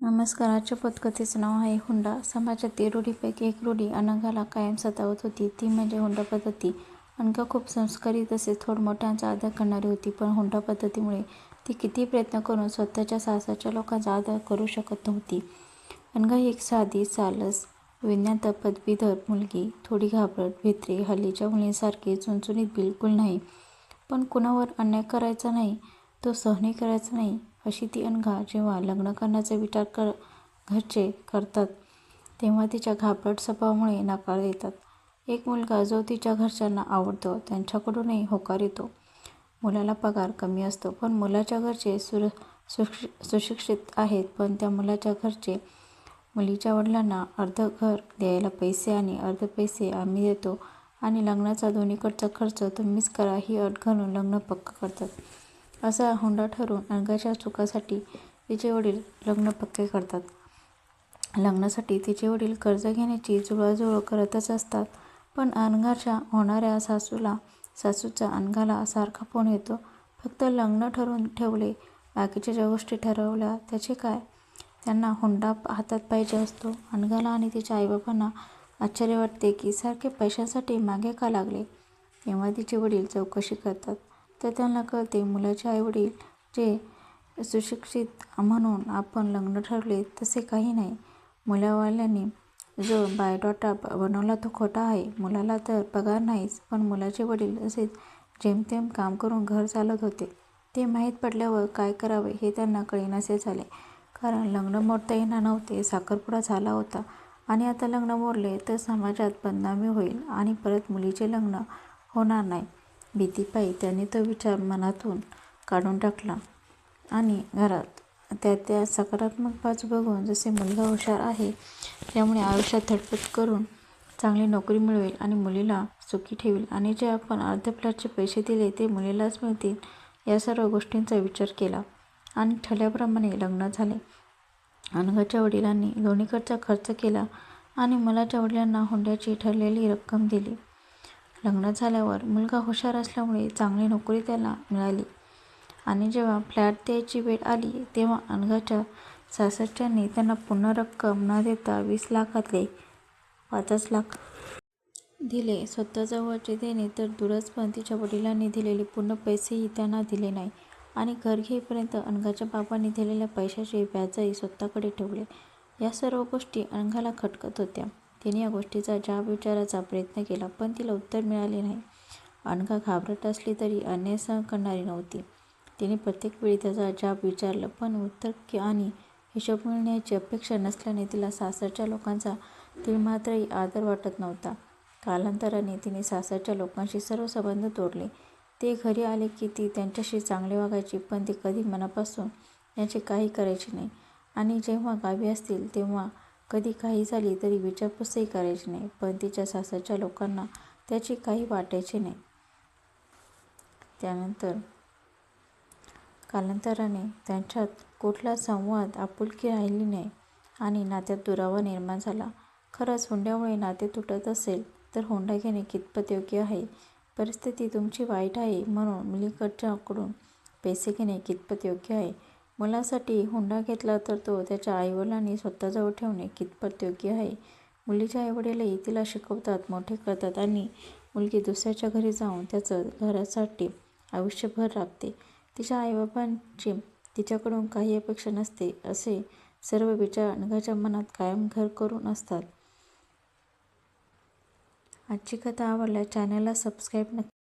नमस्कार आजच्या पदकथेचं नाव आहे हुंडा. समाजातील रूढीपैकी एक रूढी अनघाला कायम सतावत होती. ती म्हणजे हुंडा पद्धती. अनघा खूप संस्कारी तसेच थोड मोठ्यांचा आदर करणारी होती पण हुंडा पद्धतीमुळे ती किती प्रयत्न करून स्वतःच्या सासाच्या लोकांचा आदर करू शकत नव्हती. अनघा ही एक साधी चालस विज्ञात पदवीधर मुलगी थोडी घाबरट भित्री हल्लीच्या मुलींसारखी चुणचुणीत बिलकुल नाही. पण कुणावर अन्याय करायचा नाही तो सहनही करायचा नाही. अशी ती अनघा जेव्हा लग्न करण्याचा विचार कर घरचे करतात तेव्हा तिच्या घाबरट स्वभावामुळे नकार देतात. एक मुलगा जो तिच्या घरच्यांना आवडतो त्यांच्याकडूनही होकार येतो. मुलाला पगार कमी असतो पण मुलाच्या घरचे सुर सुशि सुशिक्षित आहेत पण त्या मुलाच्या घरचे मुलीच्या वडिलांना अर्ध घर द्यायला पैसे आणि अर्ध पैसे आम्ही देतो आणि लग्नाचा दोन्हीकडचा खर्च तुम्हीच करा ही अट घालून लग्न पक्क करतात. असा हुंडा ठरवून अंगाच्या चुकासाठी तिचे वडील लग्न पक्के करतात. लग्नासाठी तिचे वडील कर्ज घेण्याची जुळवाजुळव करतच असतात पण अनघाच्या होणाऱ्या सासूला सासूचा अनघाला सारखा फोन येतो. फक्त लग्न ठरवून ठेवले बाकीच्या ज्या गोष्टी ठरवल्या त्याचे काय? त्यांना हुंडा हातात पाहिजे असतो. अनघाला आणि तिच्या आईबाबांना आश्चर्य वाटते की सारखे पैशासाठी मागे का लागले? तेव्हा तिचे वडील चौकशी करतात. तर त्यांना कळते मुलाचे आईवडील जे सुशिक्षित म्हणून आपण लग्न ठरवले तसे काही नाही. मुलावाल्यांनी जो बायोडाटा बनवला तो खोटा आहे. मुलाला तर पगार नाहीच पण मुलाचे वडील असेच जेमतेम काम करून घर चालत होते. ते माहीत पडल्यावर काय करावे हे त्यांना कळेनासे झाले. कारण लग्न मोडता येणार नव्हते साखरपुडा झाला होता. आणि आता लग्न मोडले तर समाजात बदनामी होईल आणि परत मुलीचे लग्न होणार नाही. भीतीपायी त्याने तो विचार मनातून काढून टाकला. आणि घरात त्या त्या सकारात्मक बाजू बघून जसे मुलगा हुशार आहे त्यामुळे आयुष्यात धडपड करून चांगली नोकरी मिळवेल आणि मुलीला सुखी ठेवेल आणि जे आपण अर्ध्या पैसे दिले ते मुलीलाच मिळतील या सर्व गोष्टींचा विचार केला. आणि ठरल्याप्रमाणे लग्न झाले. अनघाच्या वडिलांनी दोन्हीकडचा खर्च केला आणि मुलाच्या वडिलांना हुंड्याची ठरलेली रक्कम दिली. लग्न झाल्यावर मुलगा हुशार असल्यामुळे चांगली नोकरी त्याला मिळाली. आणि जेव्हा फ्लॅट द्यायची वेळ आली तेव्हा अनघाच्या सासरच्यांनी त्यांना पूर्ण रक्कम न देता वीस लाखातले पाचच लाख दिले. स्वतःजवळचे देणे तर दूरच पण तिच्या वडिलांनी दिलेले पूर्ण पैसेही त्यांना दिले नाही. आणि घर घेईपर्यंत अनघाच्या बाबांनी दिलेल्या पैशाचे व्याजही स्वतःकडे ठेवले. या सर्व गोष्टी अनघाला खटकत होत्या. तिने या गोष्टीचा जाब विचारायचा प्रयत्न केला पण तिला उत्तर मिळाले नाही. अनघा घाबरट असली तरी अन्याय सहन करणारी नव्हती. तिने प्रत्येक वेळी त्याचा जाब विचारलं पण उत्तर आणि हिशोब मिळण्याची अपेक्षा नसल्याने तिला सासरच्या लोकांचा मात्रही आदर वाटत नव्हता. कालांतराने तिने सासरच्या लोकांशी सर्व संबंध तोडले. ते घरी आले की ती त्यांच्याशी चांगले वागायची पण ती कधी मनापासून त्यांचे काही करायची नाही. आणि जेव्हा गावी असतील तेव्हा कधी काही झाली तरी विचारपूसही करायची नाही पण तिच्या सासरच्या लोकांना त्याची काही वाटायची नाही. त्यानंतर कालांतराने त्यांच्यात कुठला संवाद आपुलकी राहिली नाही आणि नात्यात दुरावा निर्माण झाला. खरंच हुंड्यामुळे नाते तुटत असेल तर हुंडा घेणे कितपत योग्य आहे? परिस्थिती तुमची वाईट आहे म्हणून मुलीकडच्याकडून पैसे घेणे कितपत योग्य आहे? मुलासाठी हुंडा घेतला तर तो त्याच्या आईवडिलांनी स्वतःजवळ ठेवणे कितपत योग्य आहे? मुलीच्या आईवडीलही तिला शिकवतात मोठे करतात आणि मुलगी दुसऱ्याच्या घरी जाऊन त्याचं घरासाठी आयुष्यभर राबते तिच्या आईबाबांची तिच्याकडून काही अपेक्षा नसते असे सर्व विचार अनघाच्या मनात कायम घर करून असतात. आजची कथा आवडल्या चॅनलला सबस्क्राईब नक्की